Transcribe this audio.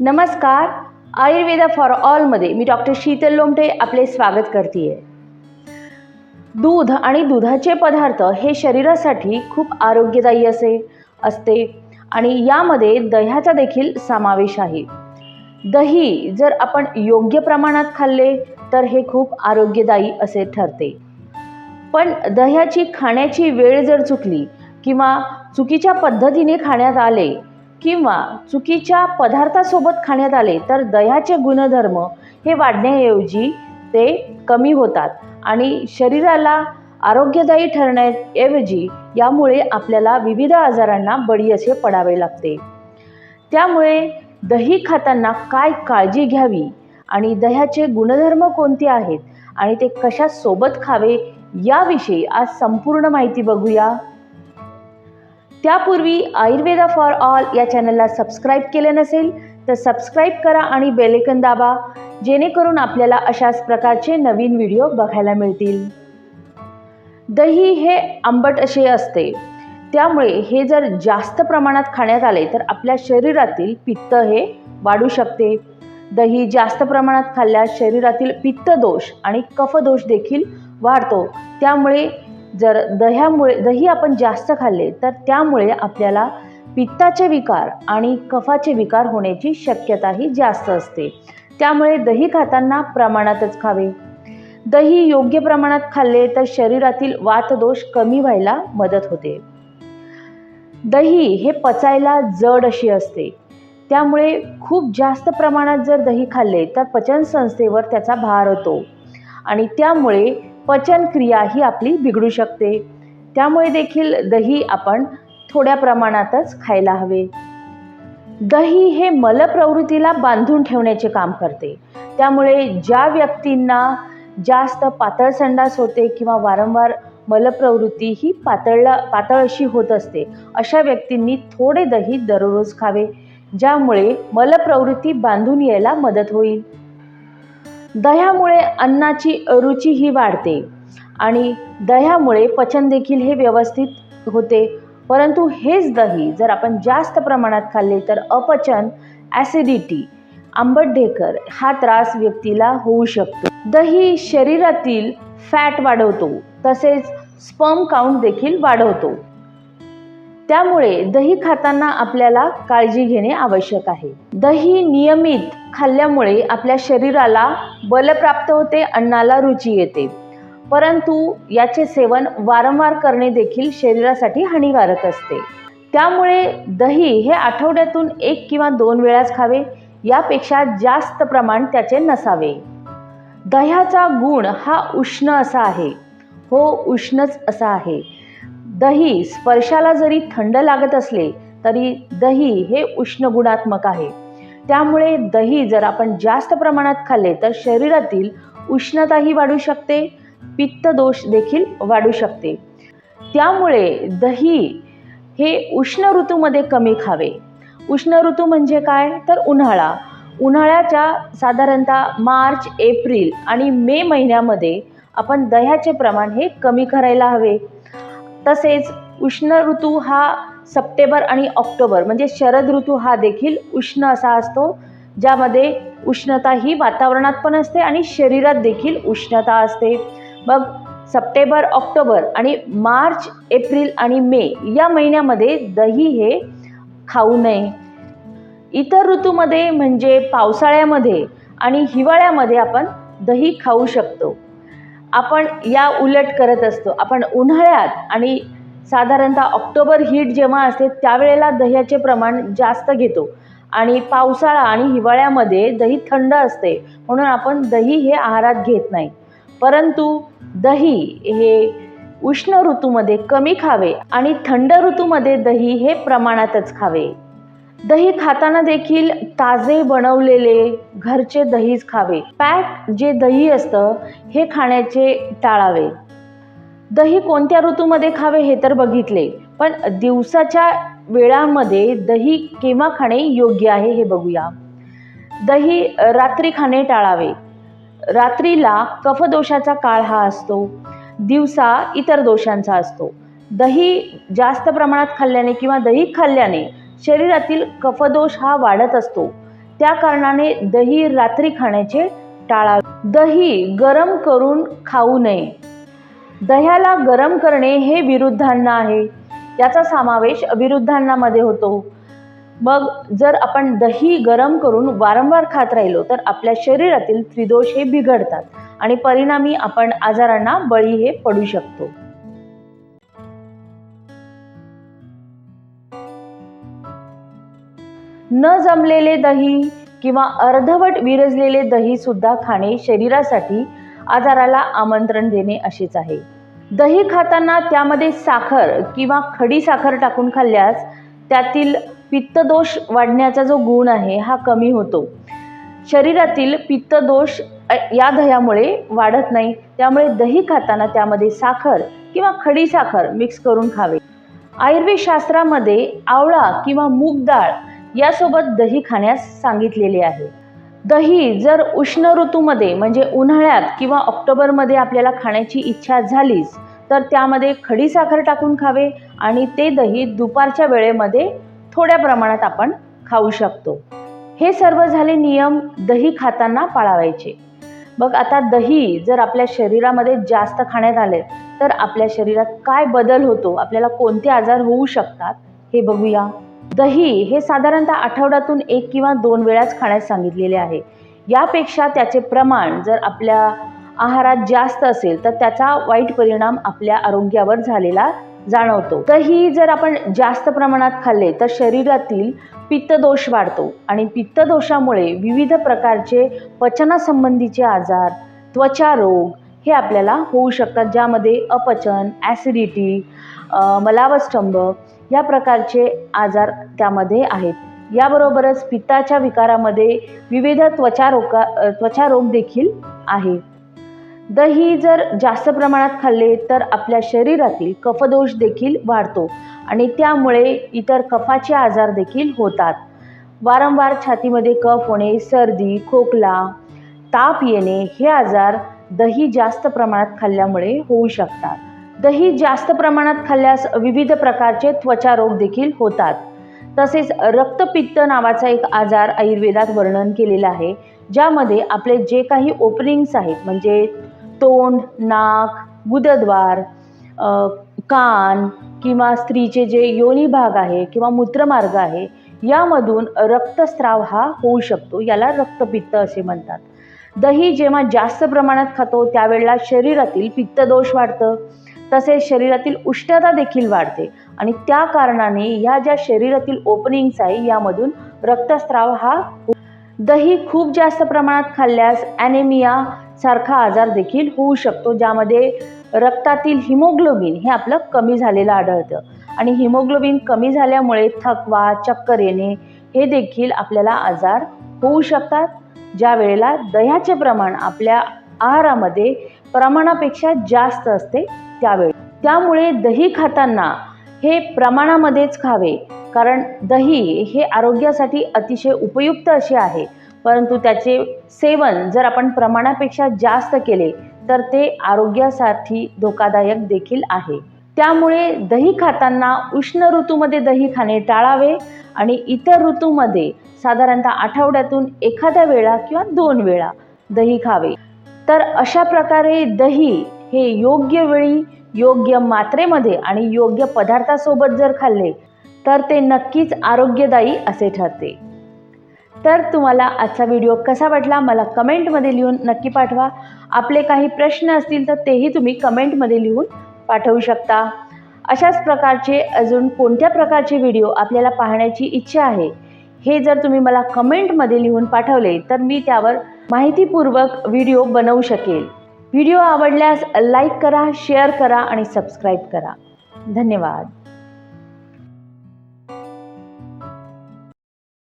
नमस्कार आयुर्वेदा फॉर ऑलमध्ये मी डॉक्टर शीतल लोमटे आपले स्वागत करते दूध आणि दुधाचे पदार्थ हे शरीरासाठी खूप आरोग्यदायी असे असते आणि यामध्ये दह्याचा देखील समावेश आहे. दही जर आपण योग्य प्रमाणात खाल्ले तर हे खूप आरोग्यदायी असे ठरते. पण दह्याची खाण्याची वेळ जर चुकली किंवा चुकीच्या पद्धतीने खाण्यात आले किंवा चुकीच्या पदार्थासोबत खाण्यात आले तर दह्याचे गुणधर्म हे वाढण्याऐवजी ते कमी होतात आणि शरीराला आरोग्यदायी ठरण्याऐवजी यामुळे आपल्याला विविध आजारांना बळी असे पडावे लागते. त्यामुळे दही खाताना काय काळजी घ्यावी आणि दह्याचे गुणधर्म कोणते आहेत आणि ते कशा सोबत खावे याविषयी आज संपूर्ण माहिती बघूया. त्यापूर्वी आयुर्वेदा फॉर ऑल या चॅनलला सबस्क्राईब केले नसेल तर सबस्क्राईब करा आणि बेलेकन दाबा जेणेकरून आपल्याला अशाच प्रकारचे नवीन व्हिडिओ बघायला मिळतील. दही हे आंबट असे असते. त्यामुळे हे जर जास्त प्रमाणात खाण्यात आले तर आपल्या शरीरातील पित्त हे वाढू शकते. दही जास्त प्रमाणात खाल्ल्यास शरीरातील पित्त दोष आणि कफदोष देखील वाढतो. त्यामुळे जर दह्यामुळे दही आपण जास्त खाल्ले तर त्यामुळे आपल्याला पित्ताचे विकार आणि कफाचे विकार होण्याची शक्यताही जास्त असते. त्यामुळे दही खाताना प्रमाणातच खावे. दही योग्य प्रमाणात खाल्ले तर शरीरातील वातदोष कमी व्हायला मदत होते. दही हे पचायला जड अशी असते. त्यामुळे खूप जास्त प्रमाणात जर दही खाल्ले तर पचनसंस्थेवर त्याचा भार होतो. आणि त्यामुळे पचनक्रिया ही आपली बिघडू शकते. त्यामुळे देखील दही आपण थोड्या प्रमाणातच खायला हवे. दही हे मलप्रवृत्तीला बांधून ठेवण्याचे काम करते. त्यामुळे ज्या व्यक्तींना जास्त पातळ संडास होते किंवा वारंवार मलप्रवृत्ती ही पातळला पातळ अशी होत असते अशा व्यक्तींनी थोडे दही दररोज खावे ज्यामुळे मलप्रवृत्ती बांधून यायला मदत होईल. दह्यामुळे अन्नाची रुचीही वाढते आणि दह्यामुळे पचन देखील हे व्यवस्थित होते. परंतु हेच दही जर आपण जास्त प्रमाणात खाल्ले तर अपचन ॲसिडिटी आंबट ढेकर हा त्रास व्यक्तीला होऊ शकतो. दही शरीरातील फॅट वाढवतो तसेच स्पर्म काउंट देखील वाढवतो. त्यामुळे दही खाताना आपल्याला काळजी घेणे आवश्यक आहे. दही नियमित खाल्ल्यामुळे आपल्या शरीराला बल प्राप्त होते अन्नाला रुची येते. परंतु याचे सेवन वारंवार करणे देखील शरीरासाठी हानिकारक असते. त्यामुळे दही हे आठवड्यातून एक किंवा दोन वेळाच खावे यापेक्षा जास्त प्रमाण त्याचे नसावे. दह्याचा गुण हा उष्ण असा आहे. हो उष्णच असा आहे. दही स्पर्शाला जरी थंड लागत असले तरी दही हे उष्ण गुणात्मक आहे. त्यामुळे दही जर आपण जास्त प्रमाणात खाल्ले तर शरीरातील उष्णताही वाढू शकते पित्तदोष देखील वाढू शकते. त्यामुळे दही हे उष्ण ऋतूमध्ये कमी खावे. उष्ण ऋतू म्हणजे काय? तर उन्हाळा. उन्हाळ्याच्या साधारणतः मार्च एप्रिल आणि मे महिन्यामध्ये आपण दह्याचे प्रमाण हे कमी करायला हवे. तसेच उष्ण ऋतू हा सप्टेंबर आणि ऑक्टोबर म्हणजे शरद ऋतू हा देखील उष्ण असा असतो ज्यामध्ये उष्णता ही वातावरणात पण असते आणि शरीरात देखील उष्णता असते. मग सप्टेंबर ऑक्टोबर आणि मार्च एप्रिल आणि मे या महिन्यामध्ये दही हे खाऊ नये. इतर ऋतूमध्ये म्हणजे पावसाळ्यामध्ये आणि हिवाळ्यामध्ये आपण दही खाऊ शकतो. आपण या उलट करत असतो. आपण उन्हाळ्यात आणि साधारणतः ऑक्टोबर हीट जेव्हा असते त्यावेळेला दह्याचे प्रमाण जास्त घेतो. आणि पावसाळा आणि हिवाळ्यामध्ये दही थंड असते. म्हणून आपण दही हे आहारात घेत नाही. परंतु दही हे उष्ण ऋतूमध्ये कमी खावे आणि थंड ऋतूमध्ये दही हे प्रमाणातच खावे. दही खाताना देखील ताजे बनवलेले घरचे दहीच खावे. पॅक जे दही असतं हे खाण्याचे टाळावे. दही कोणत्या ऋतूमध्ये खावे हे तर बघितले पण दिवसाच्या वेळामध्ये दही केव्हा खाणे योग्य आहे हे बघूया. दही रात्री खाणे टाळावे. रात्रीला कफदोषाचा काळ हा असतो. दिवसा इतर दोषांचा असतो. दही जास्त प्रमाणात खाल्ल्याने किंवा दही खाल्ल्याने शरीरातील कफदोष हा वाढत असतो. त्या कारणाने दही रात्री खाण्याचे टाळावे दही गरम करून खाऊ नये. दह्याला गरम करणे हे विरुद्धांना आहे. याचा समावेश अविरुद्धांनामध्ये होतो. मग जर आपण दही गरम करून वारंवार खात राहिलो तर आपल्या शरीरातील त्रिदोष हे बिघडतात आणि परिणामी आपण आजारांना बळी हे पडू शकतो. न जमलेले दही किंवा अर्धवट विरजलेले दही सुद्धा खाणे शरीरासाठी आजाराला आमंत्रण देणे असेच आहे. दही खाताना त्यामध्ये साखर किंवा खडी साखर टाकून खाल्ल्यास त्यातील पित्तदोष वाढण्याचा जो गुण आहे हा कमी होतो. शरीरातील पित्तदोष या दह्यामुळे वाढत नाही. त्यामुळे दही खाताना त्यामध्ये साखर किंवा खडी साखर मिक्स करून खावे. आयुर्वेद शास्त्रामध्ये आवळा किंवा मूग डाळ यासोबत दही खाण्यास सांगितलेले आहे. दही जर उष्ण ऋतूमध्ये म्हणजे उन्हाळ्यात किंवा ऑक्टोबरमध्ये आपल्याला खाण्याची इच्छा झालीच तर त्यामध्ये खडी साखर टाकून खावे आणि ते दही दुपारच्या वेळेमध्ये थोड्या प्रमाणात आपण खाऊ शकतो. हे सर्व झाले नियम दही खाताना पाळावायचे. मग आता दही जर आपल्या शरीरामध्ये जास्त खाण्यात आले तर आपल्या शरीरात काय बदल होतो? आपल्याला कोणते आजार होऊ शकतात? हे बघूया. दही हे साधारणतः आठवड्यातून एक किंवा दोन वेळाच खाण्यास सांगितलेले आहे. यापेक्षा त्याचे प्रमाण जर आपल्या आहारात जास्त असेल तर त्याचा वाईट परिणाम आपल्या आरोग्यावर झालेला जाणवतो. दही जर आपण जास्त प्रमाणात खाल्ले तर शरीरातील पित्तदोष वाढतो आणि पित्तदोषामुळे विविध प्रकारचे पचनासंबंधीचे आजार त्वचा रोग हे आपल्याला होऊ शकतात ज्यामध्ये अपचन ॲसिडिटी मलावस्तंभ या प्रकारचे आजार त्यामध्ये आहेत. याबरोबरच पित्ताच्या विकारामध्ये विविध त्वचारोका त्वचारोग देखील आहे. दही जर जास्त प्रमाणात खाल्ले तर आपल्या शरीरातील कफदोष देखील वाढतो आणि त्यामुळे इतर कफाचे आजार देखील होतात. वारंवार छातीमध्ये कफ होणे सर्दी खोकला ताप येणे हे आजार दही जास्त प्रमाणात खाल्ल्यामुळे होऊ शकतात. दही जास्त प्रमाणात खाल्ल्यास विविध प्रकारचे त्वचा रोग देखील होतात. तसेच रक्तपित्त नावाचा एक आजार आयुर्वेदात वर्णन केलेला आहे ज्यामध्ये आपले जे काही ओपनिंग्स आहेत म्हणजे तोंड नाक गुदद्वार कान किंवा स्त्रीचे जे योनी भाग आहे किंवा मूत्रमार्ग आहे यामधून रक्तस्राव हा होऊ शकतो. याला रक्तपित्त असे म्हणतात. दही जेव्हा जास्त प्रमाणात खातो त्यावेळेला शरीरातील पित्तदोष वाढतं. तसेच शरीरातील उष्णता देखील वाढते. आणि त्या कारणाने ह्या ज्या शरीरातील ओपनिंग्स आहे यामधून रक्तस्राव हा दही खूप जास्त प्रमाणात खाल्ल्यास ॲनेमिया सारखा आजार देखील होऊ शकतो ज्यामध्ये रक्तातील हिमोग्लोबिन हे आपलं कमी झालेलं आढळतं. आणि हिमोग्लोबिन कमी झाल्यामुळे थकवा चक्कर येणे हे देखील आपल्याला आजार होऊ शकतात. ज्या वेळेला दह्याचे प्रमाण आपल्या आहारामध्ये प्रमाणापेक्षा जास्त असते त्यावेळी. त्यामुळे दही खाताना हे प्रमाणामध्येच खावे. कारण दही हे आरोग्यासाठी अतिशय उपयुक्त असे आहे. परंतु त्याचे सेवन जर आपण प्रमाणापेक्षा जास्त केले तर ते आरोग्यासाठी धोकादायक देखील आहे. त्यामुळे दही खाताना उष्ण ऋतूमध्ये दही खाणे टाळावे आणि इतर ऋतूमध्ये साधारणतः आठवड्यातून एखाद्या वेळा किंवा दोन वेळा दही खावे. तर अशा प्रकारे दही हे योग्य वेळी योग्य मात्रेमध्ये आणि योग्य पदार्थासोबत जर खाल्ले तर ते नक्कीच आरोग्यदायी असे ठरते. तर तुम्हाला आजचा व्हिडिओ कसा वाटला मला कमेंटमध्ये लिहून नक्की पाठवा. आपले काही प्रश्न असतील तर तेही तुम्ही कमेंटमध्ये लिहून पाठवू शकता. अशाच प्रकारचे अजून कोणत्या प्रकारचे व्हिडिओ आपल्याला पाहण्याची इच्छा आहे हे जर तुम्ही मला कमेंटमध्ये लिहून पाठवले तर मी त्यावर माहितीपूर्वक व्हिडिओ बनवू शकेल. व्हिडिओ आवडल्यास लाईक करा शेअर करा आणि सबस्क्राईब करा. धन्यवाद.